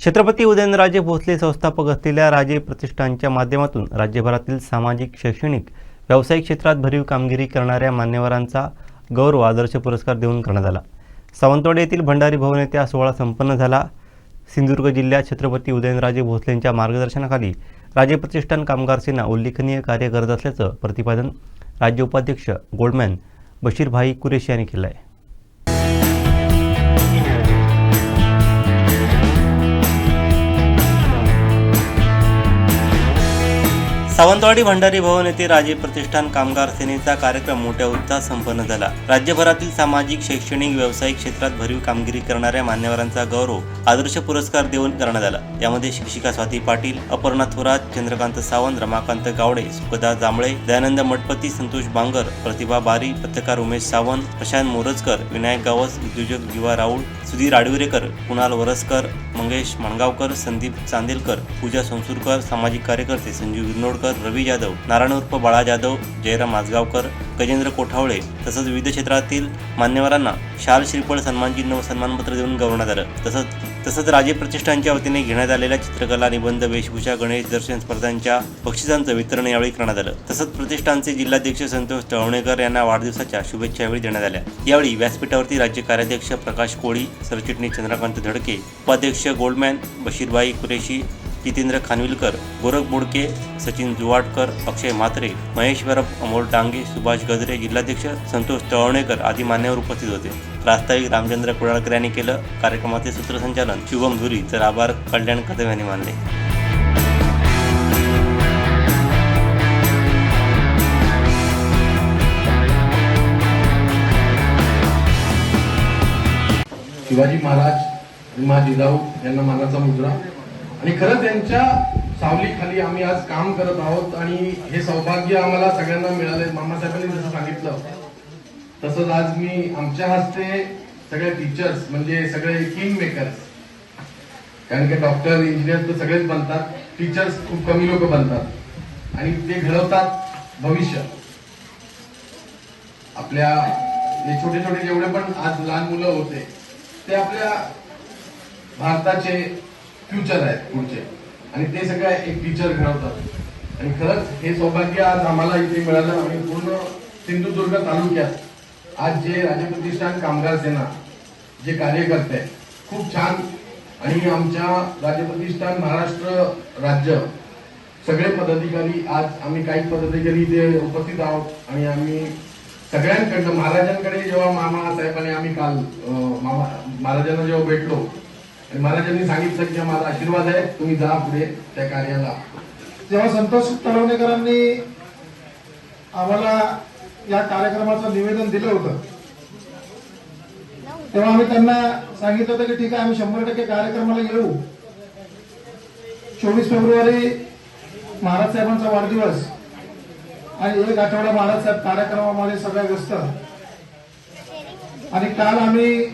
छत्रपती उदयनराजे भोसले संस्थापक असलेल्या राजे प्रतिष्ठानच्या माध्यमातून राज्यभरातील सामाजिक शैक्षणिक व्यावसायिक क्षेत्रात भरीव कामगिरी करणाऱ्या मान्यवरांचा गौरव आदर्श पुरस्कार देऊन करण्यात आला. सावंतवाडी येथील भंडारी भवन येथे हा सोहळा संपन्न झाला. सिंधुदुर्ग जिल्ह्यात छत्रपती उदयनराजे भोसलेंच्या मार्गदर्शनाखाली राजे प्रतिष्ठान कामगार सेना उल्लेखनीय कार्य करत असल्याचं प्रतिपादन राज्य उपाध्यक्ष गोल्डमॅन बशीरभाई कुरेशी यांनी केलं आहे सावंतवाडी भंडारी भवन येथे राजे प्रतिष्ठान कामगार सेनेचा कार्यक्रम मोठ्या उत्साहात संपन्न झाला. राज्यभरातील सामाजिक शैक्षणिक व्यावसायिक क्षेत्रात भरीव कामगिरी करणाऱ्या मान्यवरांचा गौरव आदर्श पुरस्कार देऊन करण्यात आला. यामध्ये शिक्षिका स्वाती पाटील अपर्णा थोरात चंद्रकांत सावंत रमाकांत गावडे सुखदा जांभळे दयानंद मठपती संतोष बांगर प्रतिभा बारी पत्रकार उमेश सावंत प्रशांत मोरजकर विनायक गावस उद्योजक युवा राऊळ सुधीर आडविरेकर कुणाल वरसकर मंगेश माणगावकर संदीप चांदेलकर पूजा संसूरकर सामाजिक कार्यकर्ते संजीव विनोडकर आंबेडकर रवी जाधव नारायण उर्फ बाळा जाधव जयराम आजगावकर गजेंद्र कोठावळे तसंच विविध क्षेत्रातील मान्यवरांना शाल श्रीफळ सन्मानचिन्ह व सन्मानपत्र देऊन गौरवण्यात आलं. तसंच तसंच राजे प्रतिष्ठानच्या वतीने घेण्यात आलेल्या चित्रकला निबंध वेशभूषा गणेश दर्शन स्पर्धांच्या बक्षिसांचं वितरण यावेळी करण्यात आलं. तसंच प्रतिष्ठानचे जिल्हाध्यक्ष संतोष तळवणेकर यांना वाढदिवसाच्या शुभेच्छा यावेळी देण्यात आल्या. यावेळी व्यासपीठावरती राज्य कार्याध्यक्ष प्रकाश कोळी सरचिटणीस चंद्रकांत धडके उपाध्यक्ष गोल्डमॅन बशीरबाई कुरेशी जितेंद्र खानविलकर गोरख बोडके सचिन जुवाडकर अक्षय म्हात्रे महेश अमोल डांगे सुभाष गजरे जिल्हाध्यक्ष संतोष तळवणेकर आदी मान्यवर उपस्थित होते. प्रास्ताविक रामचंद्र कुडाळकर यांनी केलं कार्यक्रमाचे सूत्रसंचालन. शुभम धुरी तर आभार कल्याण कदम यांनी मानले. शिवाजी महाराज आणि मा यांना मानाचा मुद्रा. आणि खरंच यांच्या सावलीखाली आम्ही आज काम करत आहोत आणि हे सौभाग्य आम्हाला सगळ्यांना मिळालंय. मामासाहेबांनी जसं सांगितलं तसंच आज मी आमच्या हस्ते सगळे टीचर्स म्हणजे सगळे किंग मेकर्स कारण की डॉक्टर इंजिनियर तर सगळेच बनतात. टीचर्स खूप कमी लोक बनतात. आणि ते घडवतात भविष्य. आपल्या जे छोटे छोटे जेवढे पण आज लहान मुलं होते ते आपल्या भारताचे फ्युचर आहेत पुढचे. आणि ते सगळं एक टीचर घडवतात आणि खरंच हे सौभाग्य आज आम्हाला इथे मिळालं आणि पूर्ण सिंधुदुर्ग तालुक्यात आज जे राजप्रतिष्ठान कामगार सेना जे कार्य करते खूप छान. आणि आमच्या राजप्रतिष्ठान महाराष्ट्र राज्य सगळे पदाधिकारी आज आम्ही काही पदाधिकारी इथे उपस्थित आहोत. आणि आम्ही सगळ्यांकडनं महाराजांकडे जेव्हा मामा साहेबांनी आम्ही काल मामा महाराजांना जेव्हा भेटलो मला महाराजांनी सांगितलं की माझा आशीर्वाद आहे तुम्ही जा पुढे त्या कार्याला. तेव्हा संतोष तळवणेकरांनी आम्हाला या कार्यक्रमाचं निवेदन दिलं होतं. तेव्हा आम्ही त्यांना सांगितलं होतं की ठीक आहे आम्ही शंभर टक्के कार्यक्रमाला येऊ. चोवीस फेब्रुवारी महाराज साहेबांचा वाढदिवस आणि एक आठवडा महाराज साहेब कार्यक्रमामध्ये सगळ्या व्यस्त. आणि काल आम्ही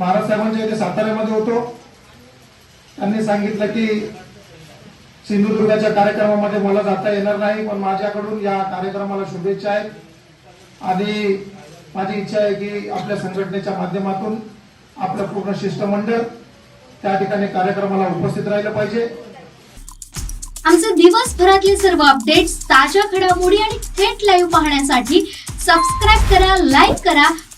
महाराज साहेबांच्या इथे साताऱ्यामध्ये होतो. त्यांनी सांगितलं की सिंधुदुर्गाच्या कार्यक्रमामध्ये मला जाता येणार नाही पण माझ्याकडून या कार्यक्रमाला शुभेच्छा आहेत. आणि माझी इच्छा आहे की आपल्या संघटनेच्या माध्यमातून आपलं पूर्ण शिष्टमंडळ त्या ठिकाणी कार्यक्रमाला उपस्थित राहिलं पाहिजे. आमचे दिवसभरातले सर्व अपडेट्स ताज्या घडामोडी आणि थेट लाईव्ह पाहण्यासाठी सबस्क्राईब करा लाईक करा